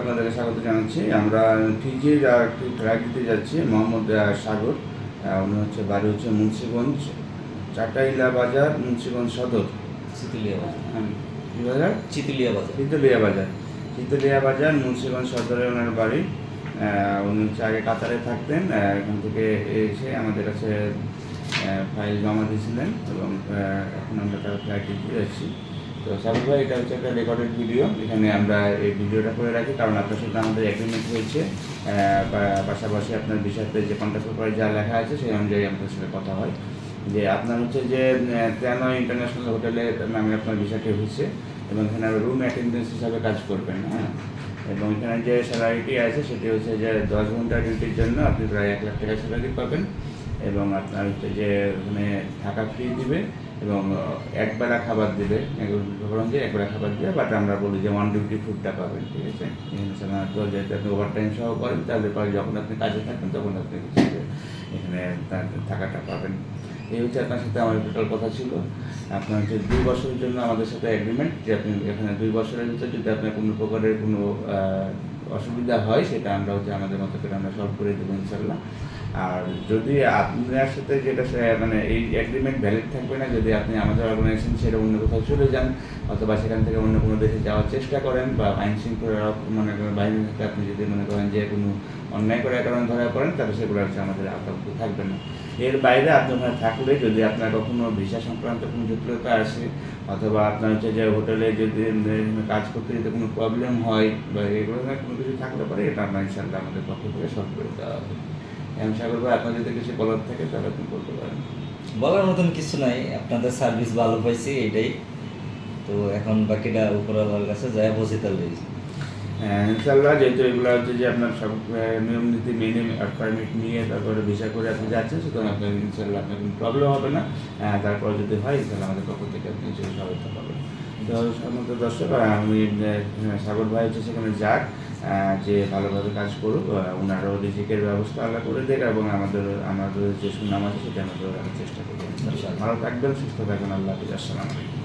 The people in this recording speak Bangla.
আপনাদেরকে স্বাগত জানাচ্ছি। আমরা ফিজির একটি ট্র্যাক দিতে যাচ্ছি মোহাম্মদ সাগর। উনি হচ্ছে বাড়ি হচ্ছে মুন্সিগঞ্জ চাটাইলা বাজার মুন্সিগঞ্জ সদর। চিতুলিয়া বাজার। হ্যাঁ, কি বাজার? চিতুলিয়া বাজার। শীতলিয়া বাজার। মুন্সিগঞ্জ সদরে ওনার বাড়ি। উনি হচ্ছে আগে কাতারে থাকতেন এখান থেকে এসে আমাদের কাছে ফাইল জমা দিয়েছিলেন এবং এখন আমরা তার ফ্লাইটে দিয়ে যাচ্ছি তো সাবির ভাই, এটা হচ্ছে একটা রেকর্ডেড ভিডিও এখানে আমরা এই ভিডিওটা করে রাখি, কারণ আপনার সাথে আমাদের এগ্রিমেন্ট হয়েছে। পাশাপাশি আপনার বিষয়তে যে কন্ট্যাক্ট পেপারে যা লেখা আছে, সেই অনুযায়ী আমাদের সাথে কথা হয়। যে আপনার হচ্ছে যে তেন ইন্টারন্যাশনাল হোটেলে নামে আপনার বিষয়টি হয়েছে, এবং এখানে রুম অ্যাটেন্ডেন্স হিসাবে কাজ করবেন হ্যাঁ? এবং এখানে যে স্যালারিটি আছে, সেটি হচ্ছে যে দশ ঘণ্টা ডিউটির জন্য আপনি প্রায় এক লাখ টাকা স্যালারি পাবেন। এবং আপনার হচ্ছে যে ওখানে থাকা ফ্রি দিবে। এবং একবেলা খাবার দেবে ধরুন যে একবেলা খাবার দেবে বাট আমরা বলি যে ওয়ান ডিউটি ফুডটা পাবেন, ঠিক আছে? এখানে সাধারণত যদি আপনি ওভার টাইম সহ করেন, তাহলে যখন আপনি কাজে থাকবেন, তখন আপনি এখানে থাকাটা পাবেন। এই হচ্ছে আপনার সাথে আমার টোটাল কথা ছিল। আপনার হচ্ছে দুই বছরের জন্য আমাদের সাথে অ্যাগ্রিমেন্ট যে আপনি এখানে দুই বছরের ভিতরে যদি আপনার কোনো প্রকারের কোনো অসুবিধা হয়, সেটা আমরা হচ্ছে আমাদের মতো করে আমরা সলভ করে দেবো ইনশাল্লাহ আর যদি আপনার সাথে যেটা মানে এই অ্যাগ্রিমেন্ট ভ্যালিড থাকবে না, যদি আপনি আমাদের অর্গানাইজেশন ছেড়ে অন্য কোথাও চলে যান, অথবা সেখান থেকে অন্য কোনো দেশে যাওয়ার চেষ্টা করেন, বা আইন শৃঙ্খলা মনে করেন বাহিনী থেকে আপনি যদি মনে করেন যে কোনো অন্যায় করার কারণে ধরা পড়েন, তাহলে সেগুলো হচ্ছে আমাদের আওতাভুক্ত থাকবে না। এর বাইরে আপনি ওখানে থাকলে যদি আপনার কখনো ভিসা সংক্রান্ত কোনো জটিলতা আসে, অথবা আপনার হচ্ছে যে হোটেলে যদি কাজ করতে যদি কোনো প্রবলেম হয়, বা এগুলো কোনো কিছু থাকলে পরে এটা আপনার ইনশাল্লাহ আমাদের পক্ষ থেকে সলভ করে দেওয়া হবে। সাগর ভাই, আপনার যদি কিছু বলার থাকে তাহলে আপনি বলতে পারেন। বলার মতন কিছু নাই, আপনাদের সার্ভিস ভালো পাইছি, এটাই। তো এখন বাকিটা উপরওয়ালার কাছে যায়, বসে তাহলে। ইনশাল্লাহ যেহেতু এগুলো হচ্ছে যে আপনার সব নিয়ম নীতি মেনে পারমিট নিয়ে তারপরে ভিসা করে আপনি যাচ্ছেন সুতরাং আপনার ইনশাল্লাহ আপনার কোনো প্রবলেম হবে না। আহ, তারপর যদি হয় ইনশাল্লাহ আমাদের পক্ষ থেকে আপনি সহায়তা পাবেন। তো সমস্ত দর্শক আমি সাগর ভাই হচ্ছে সেখানে যাক যে ভালোভাবে কাজ করুক ওনারও রিজিকের ব্যবস্থা আল্লাহ করে দেখ এবং আমাদের আমাদের যে সুনাম আছে সেটা আমরা রাখার চেষ্টা করব। ভালো থাকবেন সুস্থ থাকবেন আল্লাহ হাফিজ। আসসালামু আলাইকুম।